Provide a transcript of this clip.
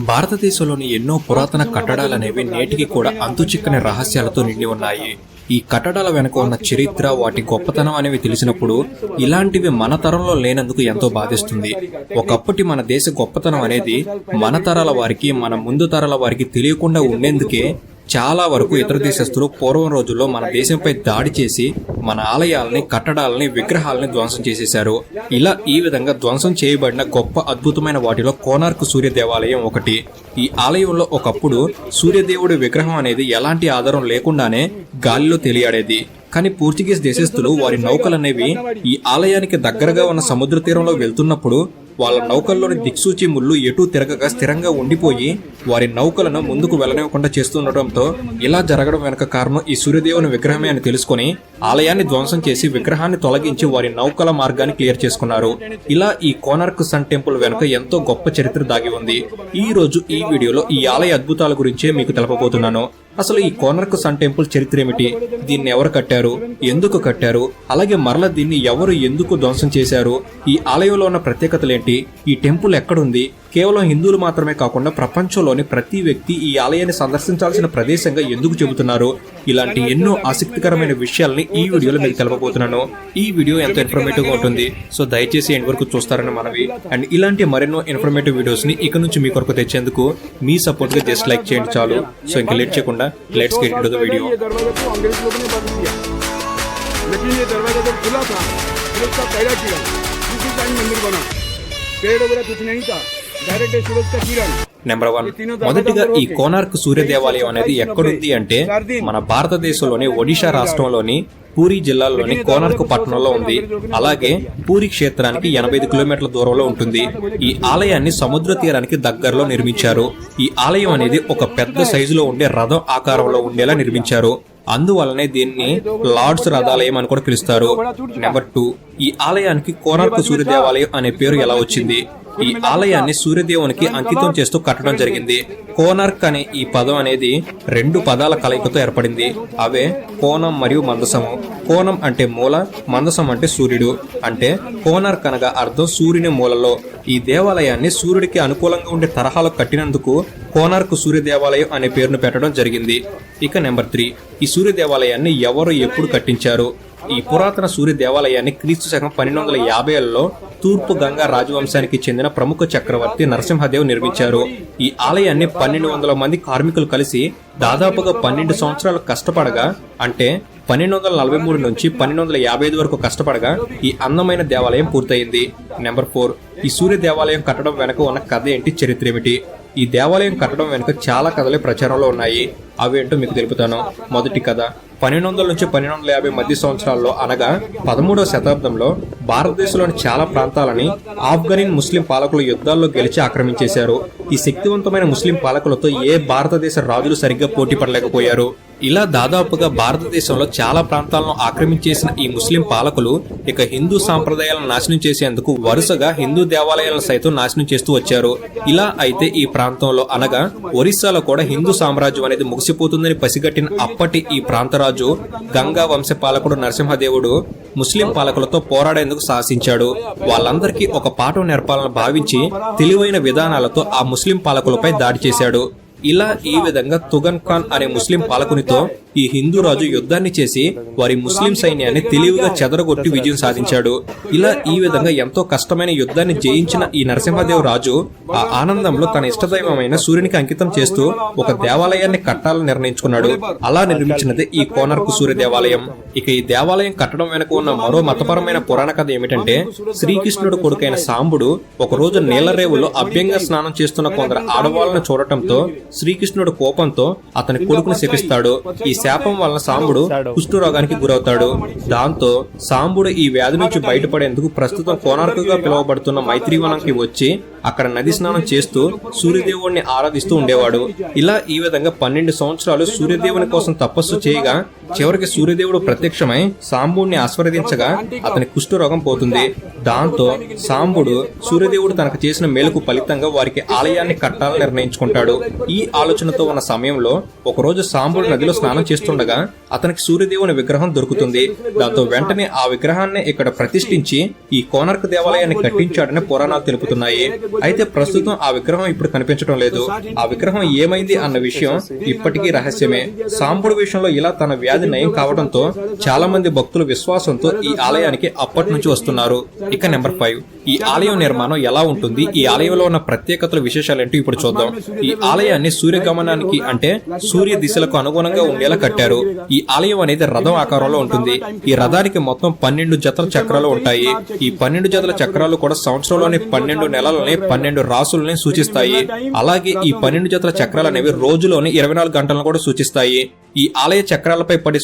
భారతదేశంలోని ఎన్నో పురాతన కట్టడాలనేవి నేటికి కూడా అంతుచిక్కని రహస్యాలతో నిండి ఉన్నాయి. ఈ కట్టడాల వెనుక ఉన్న చరిత్ర వాటి గొప్పతనం అనేవి తెలిసినప్పుడు ఇలాంటివి మన తరంలో లేనందుకు ఎంతో బాధిస్తుంది. ఒకప్పటి మన దేశ గొప్పతనం అనేది మన తరాల వారికి మన ముందు తరాల వారికి తెలియకుండా ఉండేందుకే చాలా వరకు ఇతర దేశస్తులు పూర్వం రోజుల్లో మన దేశంపై దాడి చేసి మన ఆలయాలని కట్టడాలని విగ్రహాలని ధ్వంసం చేసేశారు. ఇలా ఈ విధంగా ధ్వంసం చేయబడిన గొప్ప అద్భుతమైన వాటిలో కోనార్క్ సూర్య దేవాలయం ఒకటి. ఈ ఆలయంలో ఒకప్పుడు సూర్యదేవుడి విగ్రహం అనేది ఎలాంటి ఆధారం లేకుండానే గాలిలో తెలియాడేది. కానీ పోర్చుగీస్ దేశస్థులు వారి నౌకలనేవి ఈ ఆలయానికి దగ్గరగా ఉన్న సముద్ర తీరంలో వెళ్తున్నప్పుడు వాళ్ళ నౌకల్లోని దిక్సూచి ముళ్ళు ఎటూ తిరగక స్థిరంగా ఉండిపోయి వారి నౌకలను ముందుకు వెళ్ళనివ్వకుండా చేస్తుండటంతో ఇలా జరగడం వెనుక కారణం ఈ సూర్యదేవుని విగ్రహమే అని తెలుసుకొని ఆలయాన్ని ధ్వంసం చేసి విగ్రహాన్ని తొలగించి వారి నౌకల మార్గాన్ని క్లియర్ చేసుకున్నారు. ఇలా ఈ కోనార్క్ సన్ టెంపుల్ వెనుక ఎంతో గొప్ప చరిత్ర దాగి ఉంది. ఈ రోజు ఈ వీడియోలో ఈ ఆలయ అద్భుతాల గురించే మీకు తెలపబోతున్నాను. అసలు ఈ కోనర్క్ సన్ టెంపుల్ చరిత్ర ఏమిటి? దీన్ని ఎవరు కట్టారు? ఎందుకు కట్టారు? అలాగే మరల దీన్ని ఎవరు ఎందుకు ధ్వంసం చేశారు? ఈ ఆలయంలో ఉన్న ప్రత్యేకతలేంటి ఈ టెంపుల్ ఎక్కడుంది? కేవలం హిందువులు మాత్రమే కాకుండా ప్రపంచంలోని ప్రతి వ్యక్తి ఈ ఆలయాన్ని సందర్శించాల్సిన ప్రదేశంగా ఎందుకు చెబుతున్నారు ఇలాంటి ఎన్నో ఆసక్తికరమైన విషయాల్ని ఈ వీడియోలో మీకు తెలపబోతున్నాను ఈ వీడియో ఎంతో ఇన్ఫర్మేటివ్ గా ఉంటుంది సో దయచేసి ఎండ్ వరకు చూస్తారని మనవి అండ్ ఇలాంటి మరెన్నో ఇన్ఫర్మేటివ్ వీడియోస్ ని ఇక నుంచి మీ కొరకు తెచ్చేందుకు మీ సపోర్ట్ గా జస్ట్ లైక్ చేయండి చాలు సో ఇంకా లేట్ చేయకుండా let's get to the video ये दरवाजा तो अंग्रेज लोगों ने बंद किया लेकिन ये दरवाजा जब खुला था फिर उसका पहला किया उसी टाइम मंदिर बना पेड़ वगैरह कुछ नहीं था నెంబర్ వన్ మొదటిగా ఈ కోనార్క్ సూర్య దేవాలయం అనేది ఎక్కడుంది అంటే మన భారతదేశంలోని ఒడిషా రాష్ట్రంలోని పూరి జిల్లాలోని కోనార్క్ పట్టణంలో ఉంది. అలాగే పూరి క్షేత్రానికి ఎనభై ఐదు కిలోమీటర్ల దూరంలో ఉంటుంది. ఈ ఆలయాన్ని సముద్ర తీరానికి దగ్గరలో నిర్మించారు. ఈ ఆలయం అనేది ఒక పెద్ద సైజులో ఉండే రథం ఆకారంలో ఉండేలా నిర్మించారు. అందువలనే దీన్ని లార్డ్స్ రథాలయం అని కూడా పిలుస్తారు. నెంబర్ టూ ఈ ఆలయానికి కోనార్క్ సూర్య దేవాలయం అనే పేరు ఎలా వచ్చింది? ఈ ఆలయాన్ని సూర్యదేవునికి అంకితం చేస్తూ కట్టడం జరిగింది. కోనార్క్ అనే ఈ పదం అనేది రెండు పదాల కలయికతో ఏర్పడింది. అవే కోణం మరియు మందసము. కోణం అంటే మూల మందసం అంటే సూర్యుడు. అంటే కోనార్క్ అనగా అర్థం సూర్యుని మూలలో. ఈ దేవాలయాన్ని సూర్యుడికి అనుకూలంగా ఉండే తరహాలో కట్టినందుకు కోనార్క్ సూర్య దేవాలయం అనే పేరును పెట్టడం జరిగింది. ఇక నెంబర్ త్రీ. ఈ సూర్య దేవాలయాన్ని ఎవరు ఎప్పుడు కట్టించారు? ఈ పురాతన సూర్య దేవాలయాన్ని క్రీస్తు శకం పన్నెండు వందల యాభైలలో తూర్పు గంగా రాజవంశానికి చెందిన ప్రముఖ చక్రవర్తి నరసింహదేవ్ నిర్మించారు. ఈ ఆలయాన్ని పన్నెండు వందల మంది కార్మికులు కలిసి దాదాపుగా పన్నెండు సంవత్సరాలు కష్టపడగా అంటే పన్నెండు వందల నలభై మూడు నుంచి పన్నెండు వందల యాభై ఐదు వరకు కష్టపడగా ఈ అందమైన దేవాలయం పూర్తయింది. నెంబర్ ఫోర్ ఈ సూర్య దేవాలయం కట్టడం వెనక ఉన్న కథ ఏంటి? చరిత్ర ఏమిటి? ఈ దేవాలయం కట్టడం వెనుక చాలా కథలే ప్రచారంలో ఉన్నాయి. అవేంటో మీకు తెలుపుతాను. మొదటి కథ పన్నెండు వందల నుంచి పన్నెండు వందల యాభై మధ్య సంవత్సరాల్లో అనగా పదమూడవ శతాబ్దంలో భారతదేశంలోని చాలా ప్రాంతాలని ఆఫ్ఘనిన్ ముస్లిం పాలకులు యుద్ధాల్లో గెలిచి ఆక్రమించేశారు. ఈ శక్తివంతమైన ముస్లిం పాలకులతో ఏ భారతదేశ రాజులు సరిగ్గా పోటీ పడలేకపోయారు. ఇలా దాదాపుగా భారతదేశంలో చాలా ప్రాంతాలను ఆక్రమించేసిన ఈ ముస్లిం పాలకులు ఇక హిందూ సాంప్రదాయాలను నాశనం చేసేందుకు వరుసగా హిందూ దేవాలయాలను సైతం నాశనం చేస్తూ వచ్చారు. ఇలా అయితే ఈ ప్రాంతంలో అనగా ఒరిస్సాలో కూడా హిందూ సామ్రాజ్యం అనేది ముగిసిపోతుందని పసిగట్టిన అప్పటి ఈ ప్రాంతరాజు గంగా వంశ పాలకుడు నరసింహదేవుడు ముస్లిం పాలకులతో పోరాడేందుకు సాహసించాడు. వాళ్ళందరికీ ఒక పాఠం నేర్పాలని భావించి తెలివైన విధానాలతో ఆ ముస్లిం పాలకులపై దాడి చేశాడు. ఇలా ఈ విధంగా తుగన్ ఖాన్ అనే ముస్లిం పాలకునితో ఈ హిందూ రాజు యుద్ధాన్ని చేసి వారి ముస్లిం సైన్యాన్ని తెలివిగా చెదరగొట్టి విజయం సాధించాడు. ఇలా ఈ విధంగా ఎంతో కష్టమైన యుద్ధాన్ని జయించిన ఈ నరసింహదేవ్ రాజు ఆ ఆనందంలో తన ఇష్టదైవమైన సూర్యునికి అంకితం చేస్తూ ఒక దేవాలయాన్ని కట్టాలని నిర్ణయించుకున్నాడు. అలా నిర్మించినది ఈ కోనర్కు సూర్య దేవాలయం. ఇక ఈ దేవాలయం కట్టడం వెనుక ఉన్న మరో మతపరమైన పురాణ కథ ఏమిటంటే శ్రీకృష్ణుడు కొడుకైన సాంబుడు ఒకరోజు నీలరేవులో అభ్యంగా స్నానం చేస్తున్న కొందరు ఆడవాళ్ళను చూడటంతో శ్రీకృష్ణుడు కోపంతో అతని కొడుకుని శపిస్తాడు. ఈ శాపం వలన సాంబుడు కుష్ఠరోగానికి గురవుతాడు. దాంతో సాంబుడు ఈ వ్యాధి నుంచి బయటపడేందుకు ప్రస్తుతం కోనార్కుగా పిలువబడుతున్న మైత్రివనంకి వచ్చి అక్కడ నది స్నానం చేస్తూ సూర్యదేవుడిని ఆరాధిస్తూ ఉండేవాడు. ఇలా ఈ విధంగా పన్నెండు సంవత్సరాలు సూర్యదేవుని కోసం తపస్సు చేయగా చివరికి సూర్యదేవుడు ప్రత్యక్షమై సాంబుడిని ఆస్వాదించగా అతని కుష్ఠరోగం పోతుంది. దాంతో సాంబుడు సూర్యదేవుడు తనకు చేసిన మేలుకు ఫలితంగా వారికి ఆలయాన్ని కట్టాలని నిర్ణయించుకుంటాడు. ఈ ఆలోచనతో ఉన్న సమయంలో ఒకరోజు సాంబుడు నదిలో స్నానం చేస్తుండగా అతనికి సూర్యదేవుని విగ్రహం దొరుకుతుంది. దాంతో వెంటనే ఆ విగ్రహాన్ని ఇక్కడ ప్రతిష్ఠించి ఈ కోనర్క దేవాలయాన్ని కట్టించాడని పురాణాలు తెలుపుతున్నాయి. అయితే ప్రస్తుతం ఆ విగ్రహం ఇప్పుడు కనిపించడం లేదు. ఆ విగ్రహం ఏమైంది అన్న విషయం ఇప్పటికీ రహస్యమే. సాంబుడు విషయంలో ఇలా తన వ్యాధి నయం కావడంతో చాలా మంది భక్తులు విశ్వాసంతో ఈ ఆలయానికి అప్పటి నుంచి వస్తున్నారు. ఇక నెంబర్ ఫైవ్. ఈ ఆలయం నిర్మాణం ఎలా ఉంటుంది? ఈ ఆలయంలో ఉన్న ప్రత్యేకతల విశేషాలు ఏంటో ఇప్పుడు చూద్దాం. ఈ ఆలయాన్ని సూర్యగమనానికి అంటే సూర్య దిశలకు అనుగుణంగా ఉండేలా కట్టారు. ఈ ఆలయం అనేది రథం ఆకారంలో ఉంటుంది. ఈ రథానికి మొత్తం పన్నెండు జతల చక్రాలు ఉంటాయి. ఈ పన్నెండు జతల చక్రాలు కూడా సంవత్సరంలోని పన్నెండు నెలలని పన్నెండు రాసులని సూచిస్తాయి. అలాగే ఈ పన్నెండు జతల చక్రాలు అనేవి రోజులోని ఇరవై నాలుగు గంటలను కూడా సూచిస్తాయి. ఈ ఆలయ చక్రాలపై పడి